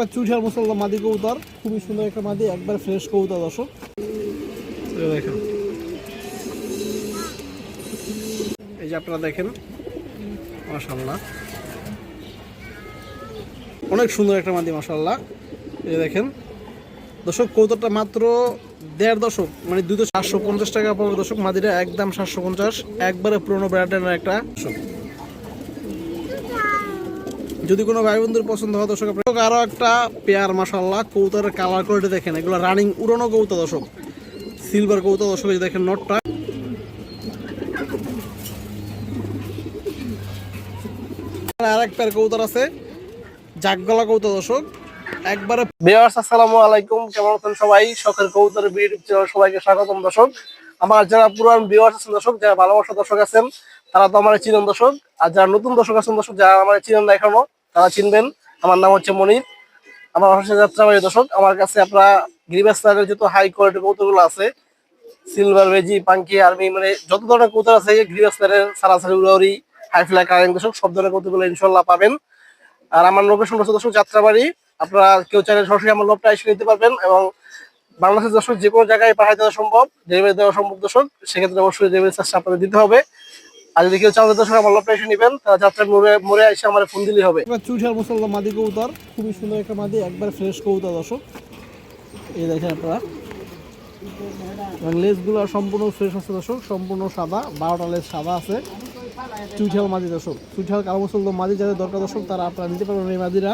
একটা চুষার মুসল্লা মাদি কবুতর। খুবই সুন্দর একটা মাদি, একবার ফ্রেশ কবুতর, দর্শক। দেখেন। এই যে আপনারা দেখেন মাশাল্লাহ অনেক সুন্দর একটা মাদি মাশাল্লাহ এই দেখেন। দর্শক কৌতরটা মাত্র দেড় দশক মানে দুটো সাতশো পঞ্চাশ টাকা পড়বে দশক মাদিটা একদম সাতশো পঞ্চাশ, একবারে পুরোনো ব্র্যান্ডের একটা দর্শক। যদি কোনো ভাই বন্ধুর পছন্দ হয় দর্শক, আপনার আরও একটা পেয়ার মাসাল্লাহ কৌতারের কালার কোয়ালিটি দেখেন। এগুলো রানিং উড়ানো কৌতা দর্শক। সিলভার কৌতা দর্শক দেখেন নটটা আর এক পেয়ার কৌতার আছে, জাগগলা কৌতা দর্শক। একবারে ভিউয়ার্স, আসসালামু আলাইকুম। কেমন আছেন সবাই? শখের কৌতার ইউটিউব চ্যানেল সবাইকে স্বাগতম দর্শক। আমার যারা পুরান ভিউয়ার্স আছেন দর্শক, যারা ভালোবাসা দর্শক আছেন, তারা তো আমার চিনেন দর্শক। আর যারা নতুন দর্শক আছেন দর্শক, যারা আমার চিনেন না এখনও তারা চিনবেন। আমার নাম হচ্ছে মনির। আমার অবশ্যই যাত্রাবাড়ি দর্শক। আমার কাছে আপনারা গ্রিবাস স্টারের যত হাই কোয়ালিটির কৌতুকগুলো আছে সিলভার বেজি পাঙ্কি আর্মি মানে যত ধরনের কৌতুক আছে গ্রিবাস স্টারের সারাসারি উড়াউরি হাইফ্লাই কারেন্ট দর্শক, সব ধরনের কৌতুকগুলো ইনশাল্লাহ পাবেন। আর আমার লোকেশন হচ্ছে দর্শক যাত্রাবাড়ি। আপনারা কেউ চাইলে সরাসরি আমার লোকটা এসে নিতে পারবেন এবং বাংলাদেশের দর্শক যে কোনো জায়গায় পাঠাই দেওয়া সম্ভব ডেলিভারি দেওয়া সম্ভব দর্শক। সেক্ষেত্রে অবশ্যই ডেলিভারি চার্জটা আপনাদের দিতে হবে। আর যদি কেউ চান দর্শক আমার এসে নেবেন যাত্রা মোড়ে মোড়ে এসে আমার ফোন দিলেই হবে। চুষার মুসল্লা মাদি কবুতর, খুবই সুন্দর একটা মাদি, একবার ফ্রেশ কবুতর দর্শক। এই দেখেন আপনারা। লেসগুলো সম্পূর্ণ ফ্রেশ আছে দর্শক, সম্পূর্ণ সাদা, বারোটা লেস সাদা আছে। চুইঠাল মাদি দর্শক চুইঠাল কালো মুসল্লা মাদি যাদের দরকার দর্শক, তারা আপনারা নিতে পারবেন এই মাদিরা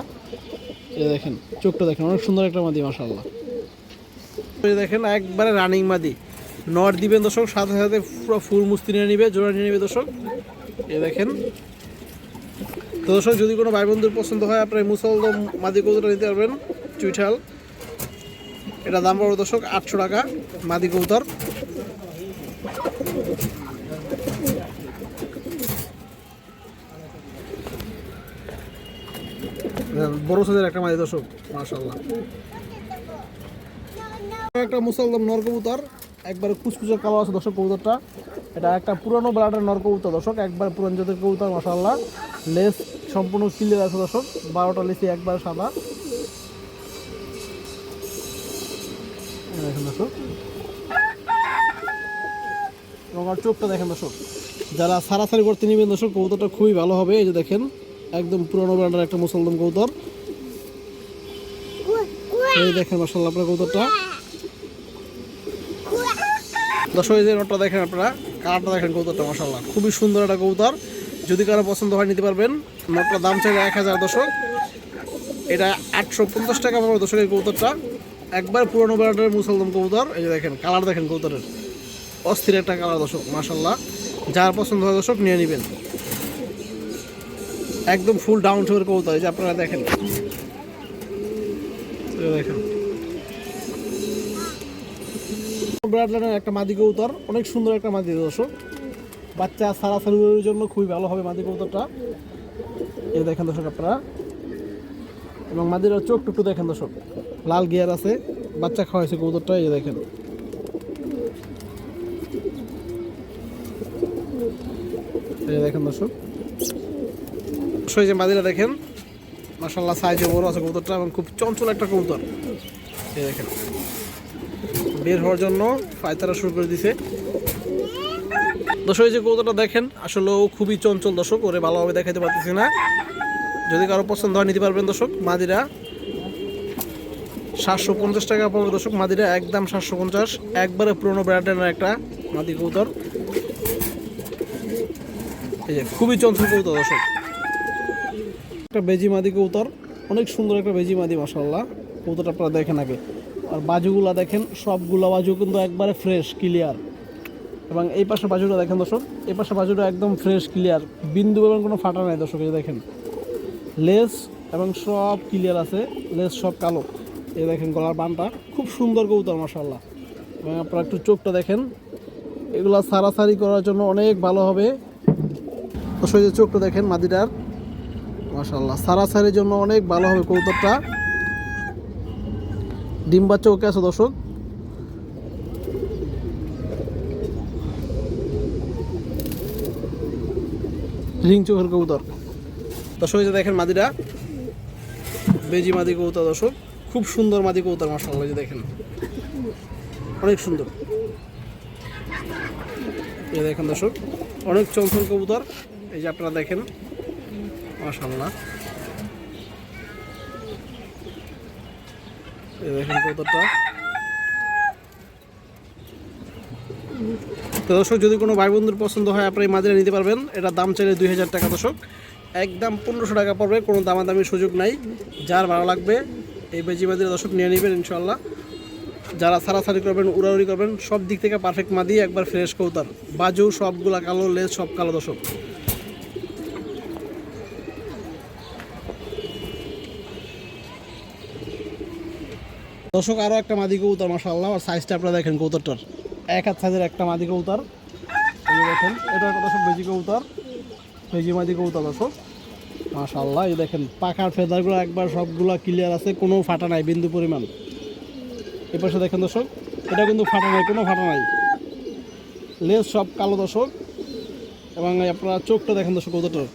এই দেখেন, চোখটা দেখেন, অনেক সুন্দর একটা মাদি মাসাল্লাহ দেখেন, একবারে রানিং মাদি। নট দিবেন দর্শক, সাথে সাথে পুরো ফুল মুস্তি নিয়ে নিবে, জোড়া নিয়ে নিবে দর্শক। এই দেখেন। তো দর্শক, যদি কোনো ভাই বন্ধুর পছন্দ হয়, আপনার এই মুসলদ মাদি কবুতরটা নিতে পারবেন, চুইঠাল। এটা দাম পড়বে দর্শক আটশো টাকা, মাদি কবুতর। বড় সাইজের একটা মাদি দর্শক মাশাল্লাহ একটা মুসলদম নর কবুতর। একবারে কুচকুচে কালো আছে দর্শক কবুতরটা। এটা একটা পুরনো ব্লাডের নর কবুতর দর্শক, একবার পুরান জাতের কবুতর মাশাল্লাহ লেস সম্পূর্ণ ক্লিয়ার আছে দর্শক, বারোটা লেসি একবার সাদা। দেখেন দর্শক। আর চোখটা দেখেন দর্শক, যারা সারাসারি করতে নেবেন দর্শক, কবুতরটা খুবই ভালো হবে, এই যে দেখেন, একদম পুরনো ব্র্যান্ডের একটা মুসলদম কবুতর। এই দেখেন মাসাল্লাহ আপনার কবুতরটা। দর্শক যে নোটটা দেখেন আপনারা কালারটা দেখেন কবুতরটা মশাল্লাহ খুবই সুন্দর একটা কবুতর। যদি কারও পছন্দ হয়, নিতে পারবেন। নোটটার দাম চাইলে এক হাজার, দর্শক। এটা আটশো পঞ্চাশ টাকা পাবো দর্শক, এই কবুতরটা। একবার পুরনো ব্র্যান্ডের মুসলদম কবুতর। এই যে দেখেন, কালার দেখেন কবুতরের। অস্থির একটা কালার, দর্শক মাসাল্লাহ যার পছন্দ হয়, দর্শক, নিয়ে নেবেন। একদম ফুল ডাউন টোর কবুতর। এই যে আপনারা দেখেন। দেখেন। ব্রাডলাইনের একটা মাদি কবুতর, অনেক সুন্দর একটা মাদি দর্শক। বাচ্চা সারা সারির জন্য খুবই ভালো হবে মাদি কবুতরটা। এই দেখেন দর্শক আপনারা। এবং মাদির চোখ টুকটু দেখেন দর্শক। লাল গিয়ার আছে, বাচ্চা খাওয়াইছে কবুতরটা, এই দেখেন। এই দেখেন দর্শক। অবশ্যই যে মাদিরা দেখেন মাসাল্লাহ সাইজে বড় আছে কবুতরটা এবং খুব চঞ্চল একটা কবুতর। এই দেখেন। বের হওয়ার জন্য পায়তারা শুরু করে দিছে। দর্শক যে কবুতরটা দেখেন আসলে ও খুবই চঞ্চল দর্শক, ওরে ভালোভাবে দেখাইতে পারতেছি না। যদি কারও পছন্দ হয়, নিতে পারবেন দর্শক, মাদিরা সাতশো পঞ্চাশ টাকা পড়বে দর্শক, মাদিরা একদম সাতশো পঞ্চাশ, একবারে পুরোনো ব্র্যান্ডের একটা মাদি কবুতর। এই যে খুবই চঞ্চল কবুতর দর্শক। একটা বেজি মাদি কৌতর অনেক সুন্দর একটা বেজি মাদি মাসাল্লাহ কবুতরটা আপনারা দেখেন আগে। আর বাজুগুলা দেখেন, সবগুলা বাজু কিন্তু একবারে ফ্রেশ ক্লিয়ার এবং এই পাশে বাজুটা দেখেন দর্শক, এই পাশে বাজুটা একদম ফ্রেশ ক্লিয়ার বিন্দু এবং কোনো ফাটা নাই দর্শক, এই দেখেন। লেস এবং সব ক্লিয়ার আছে, লেস সব কালো। এই দেখেন গলার বানটা, খুব সুন্দর কবুতর মাসাল্লাহ এবং আপনারা একটু চোখটা দেখেন, এগুলো সারাসারি করার জন্য অনেক ভালো হবে। দর্শক যে চোখটা দেখেন মাদিটার মাসাল্লাহ সারাসারির জন্য অনেক ভালো হবে কবুতরটা। ডিম বাচ্চা ওকে আছে দর্শক। রিং চোখের কবুতর। দর্শক যে দেখেন মাদিরা। বেজি মাদি কবুতর দর্শক। খুব সুন্দর মাদি কবুতর মাসাল্লাহ যে দেখেন। অনেক সুন্দর। এই দেখেন দর্শক, অনেক চঞ্চল কবুতর। এই যে আপনারা দেখেন মাসাল্লাহ দেখেন কবুতরটা তো দর্শক, যদি কোনো ভাই বন্ধুর পছন্দ হয়, আপনার এই মাদিরা নিতে পারবেন। এটা দাম চাইলে দুই হাজার টাকা দর্শক। একদম পনেরোশো টাকা পড়বে, কোনো দামাদামির সুযোগ নাই। যার ভালো লাগবে, এই বেজি মাদিরা দর্শক নিয়ে নেবেন ইনশাল্লাহ যারা সারাসারি করবেন, উড়াউড়ি করবেন, সব দিক থেকে পারফেক্ট মাদি, একবার ফ্রেশ কৌতার। বাজু, সবগুলা কালো লেজ সব কালো দর্শক। দর্শক আরও একটা মাদি কৌতার মাসাল্লাহ আর সাইজটা আপনারা দেখেন কৌতারটার এক হাত সাইজের একটা মাদি যে দেখেন এটা একটা দর্শক বেজি কৌতার বেজি মাদি কৌতার দর্শক। মাশাল্লাহ এই দেখেন, পাখার ফেদারগুলো একবার সবগুলো ক্লিয়ার আছে, কোনো ফাটা নাই, বিন্দু পরিমাণ। এ পাশে দেখেন, দর্শক, এটা কিন্তু ফাটা নাই, কোনো ফাটা নাই। লেজ সব কালো, দর্শক। এবং আপনারা চোখটা দেখেন, দর্শক কৌতাটার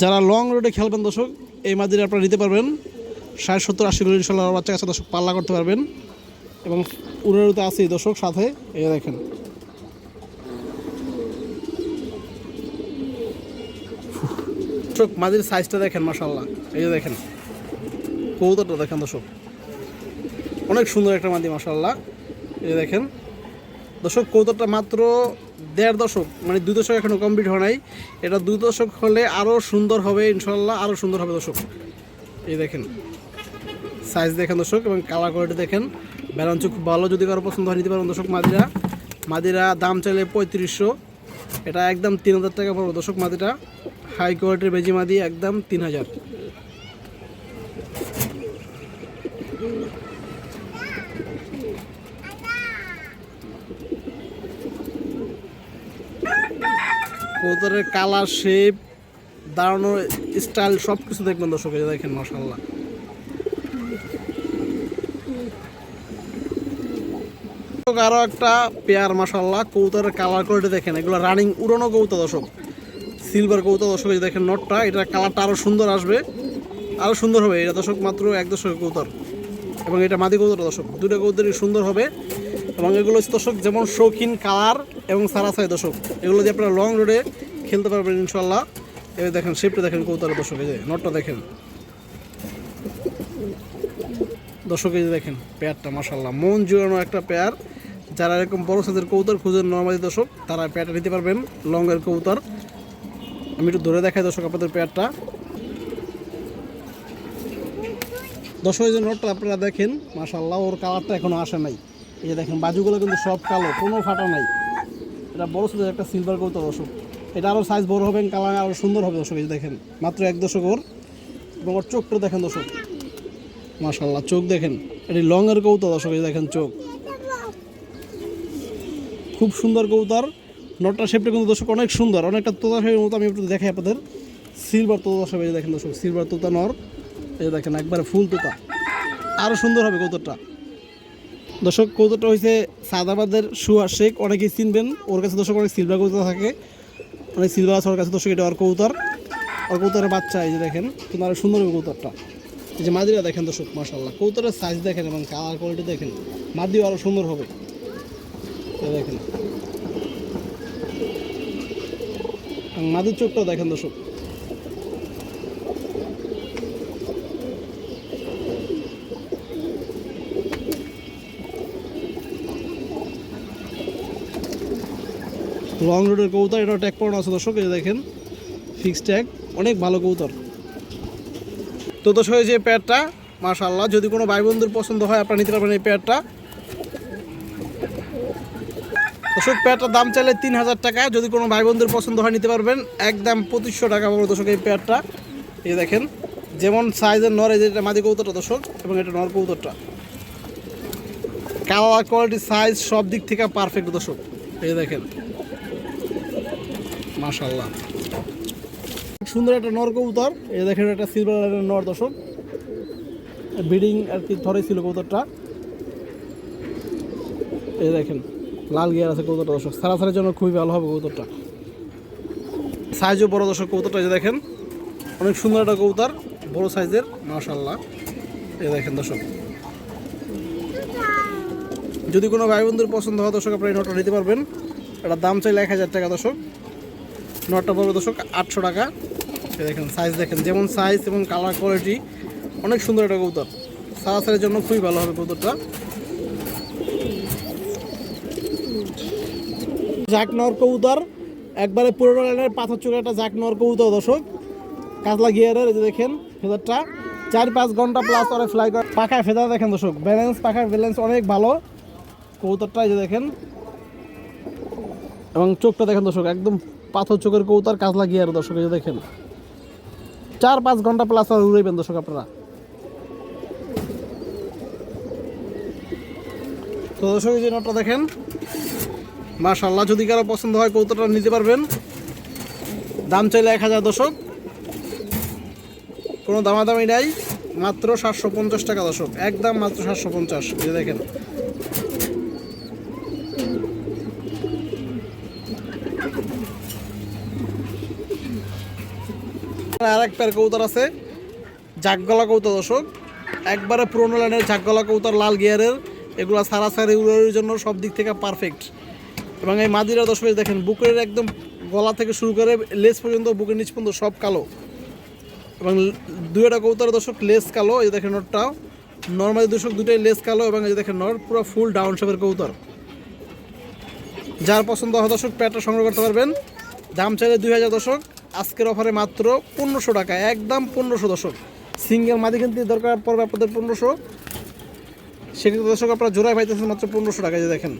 যারা লং রোডে খেলবেন, দর্শক, এই মাদিরে আপনারা নিতে পারবেন। ষাট সত্তর আশি করে ইনশাল্লাহ বাচ্চা কাছে দর্শক পাল্লা করতে পারবেন। এবং উড়ারুতে আছে দর্শক সাথে, এই দেখেন। দর্শক সাইজটা দেখেন মাসাল্লাহ এই যে দেখেন কৌতাটা দেখেন দর্শক। অনেক সুন্দর একটা মাদি মাসাল্লাহ এই যে দেখেন, দর্শক কৌতাটা মাত্র দেড় দশক মানে দুই দশক এখনও কমপ্লিট হয় নাই। এটা দুই দশক হলে আরও সুন্দর হবে ইনশাল্লাহ আরও সুন্দর হবে দর্শক। এই দেখেন সাইজ দেখেন দর্শক, এবং কালার কোয়ালিটি দেখেন। ব্যালান্স খুব ভালো যদি কারও পছন্দ হয়, নিতে পারেন দর্শক মাদিরা। মাদিরা দাম চাইলে পঁয়ত্রিশশো। এটা একদম তিন হাজার টাকা পড়বে দর্শক মাদিটা হাই কোয়ালিটির বেজি মাদি একদম তিন হাজার। কালার শেপ দাঁড়ানোর স্টাইল সব কিছু দেখবেন দর্শক দেখেন মাসাল্লাহ আরও একটা পেয়ার মাসাল্লাহ কৌতারের কালার কোয়ালিটি দেখেন, এগুলো রানিং উড়ানো কৌতা দর্শক। সিলভার কৌতা দর্শক দেখেন নটটা এটার কালারটা আরও সুন্দর আসবে। আরও সুন্দর হবে, এটা দর্শক, মাত্র এক দশকের কৌতার এবং এটা মাদি কৌতার দর্শক, দুটো কৌতারই সুন্দর হবে। এবং এগুলো দর্শক, যেমন শৌখিন কালার এবং সারাসাই দর্শক। এগুলো দিয়ে আপনারা লং রোডে খেলতে পারবেন ইনশাল্লাহ এবার দেখেন শেপটা দেখেন কৌতারের দর্শক, এই যে নটটা দেখেন। এই যে দেখেন পেয়ারটা মাসাল্লাহ মন জুড়ানো একটা পেয়ার যারা এরকম বড় সাইজের কৌতার খুঁজেন নর্মালি দর্শক, তারা পেয়ারটা নিতে পারবেন, লংয়ের কৌতার আমি একটু ধরে দেখাই দর্শক আপনাদের পেয়ারটা এই যে নটটা আপনারা দেখেন মাসাল্লাহ ওর কালারটা এখনও আসে নাই। এই যে দেখেন, বাজুগুলো কিন্তু সব কালো, কোনো ফাটা নাই। এটা বড় সাইজের একটা সিলভার কৌতার দর্শক। এটা আরও সাইজ বড় হবে কালার আরও সুন্দর হবে দর্শক, এই দেখেন, মাত্র এক দশক ওর। এবং ওর চোখটা দেখেন দর্শক। মাশাল্লাহ চোখ দেখেন, এটি লংয়ের কৌতা দর্শক, এই দেখেন চোখ। খুব সুন্দর কৌতার নটটা শেপটা কিন্তু দর্শক অনেক সুন্দর, অনেকটা তোতা শেপের মতো আমি একটু দেখাই আপনাদের। সিলভার তোতা দর্শক, এই দেখেন দর্শক সিলভার তোতা নর। এই দেখেন, একবারে ফুল তোতা। আরও সুন্দর হবে কৌতরটা দর্শক কৌতরটা হয়েছে সাদাবাদের সুয়ার শেখ, অনেকেই চিনবেন। ওর কাছে দর্শক অনেক সিলভার কৌতা থাকে। অনেক সিলভার আছে ওর কাছে দর্শক এটা ওর কৌতর ওর কৌতরের বাচ্চা এই যে দেখেন, কিন্তু আরও সুন্দর কৌতরটা এই যে মাদিরা দেখেন দর্শক মাসাল্লাহ কৌতরের সাইজ দেখেন এবং কালার কোয়ালিটি দেখেন, মাদিও আরও সুন্দর হবে। দেখেন। মাদির চোখটাও দেখেন দর্শক। লং রোডের কবুতর এটা ট্যাগ পড়ানো আছে দর্শক, এই দেখেন ফিক্স ট্যাগ অনেক ভালো কবুতর। তো দর্শক যে প্যাডটা মাশাল্লাহ যদি কোনো ভাই বন্ধুর পছন্দ হয়, আপনারা নিতে পারবেন এই প্যাডটা দর্শক প্যাডটার দাম চাইলে তিন হাজার টাকা, যদি কোনো ভাই বন্ধুর পছন্দ হয়, নিতে পারবেন। একদম পঁচিশশো টাকা পড়বে দর্শক, এই প্যাডটা এই দেখেন, যেমন সাইজের নর, এই যে এটা মাদি কৌতরটা দর্শক, এবং এটা নর কৌতরটা কালার কোয়ালিটি সাইজ সব দিক থেকে পারফেক্ট দর্শক। এই দেখেন মাশাল্লাহ সুন্দর একটা নর কবুতর। এই দেখেন, একটা সিলভার নর, দর্শক। ব্রিডিং আর কি ধরে ছিল কবুতরটা। এই দেখেন, লাল গিয়ার আছে কবুতরটা, দর্শক। সারাসারের জন্য খুবই ভালো হবে কবুতরটা। সাইজও বড়, দর্শক, কবুতরটা এই দেখেন। অনেক সুন্দর একটা কবুতর, বড় সাইজের মাশাল্লাহ এ দেখেন, দর্শক। যদি কোনো ভাই বন্ধুর পছন্দ হয়, দর্শক, আপনারা এই নটটা নিতে পারবেন। এটার দাম চাইলে এক হাজার টাকা, দর্শক। নটটা পড়বে দর্শক আটশো টাকা। দেখেন সাইজ দেখেন, যেমন সাইজ এবং কালার কোয়ালিটি অনেক সুন্দর একটা কবুতর। সারাসারির জন্য খুবই ভালো হবে কবুতরটা। জাক নেওয়ার কবুতর, একবারে পুরোনো লাইনের পাথর চুলে একটা জাক নেওয়ার কবুতর, দর্শক। কাতলা গিয়ারের যে দেখেন, ফেদারটা। চার পাঁচ ঘণ্টা প্লাস ওরা ফ্লাই করে। পাখায় ফেদার দেখেন, দর্শক। ব্যালেন্স পাখার ব্যালেন্স অনেক ভালো। কবুতরটা এই যে দেখেন। এবং চোখটা দেখেন, দর্শক, একদম পাথর চোখের কবুতর কাজলা গিয়ার দর্শক এই যে দেখেন। চার পাঁচ ঘণ্টা প্লাস আর উড়াইবেন দর্শক আপনারা। তো দর্শক যে নোটটা দেখেন মাশাল্লাহ যদি কারও পছন্দ হয় কৌতোটা নিতে পারবেন। দাম চাইলে এক হাজার দশক কোনো দামাদামি নাই, মাত্র সাতশো পঞ্চাশ টাকা দশক একদম মাত্র সাতশো পঞ্চাশ, এই যে দেখেন আর এক পেয়ার কৌতর আছে। জাকগলা কৌতর দর্শক। একবারে পুরোনো লাইনের জাকগলা কৌতর লাল গিয়ারের। এগুলো সারাসারি উড়ানোর জন্য সব দিক থেকে পারফেক্ট এবং এই মাদিরা দর্শক দেখেন, বুকের একদম গলা থেকে শুরু করে লেস পর্যন্ত বুকের নিচ পর্যন্ত সব কালো। এবং দুইটা কৌতার দর্শক লেস কালো, এই দেখেন নটটা। নর্মালি দর্শক দুটাই লেস কালো এবং এই দেখেন নট, পুরো ফুল ডাউন শেপের কৌতর যার পছন্দ হয়, দর্শক প্যাটটা সংগ্রহ করতে পারবেন। দাম চাইলে দুই হাজার, দর্শক। আজকের অফারে মাত্র পনেরোশো টাকা, একদম পনেরোশো দশক সিঙ্গেল মাদি কিনতে দরকার পড়বে আপনাদের পনেরোশো। সেক্ষেত্রে দর্শক, আপনারা জোড়ায় পাইতেছেন মাত্র পনেরোশো টাকা যে দেখেন।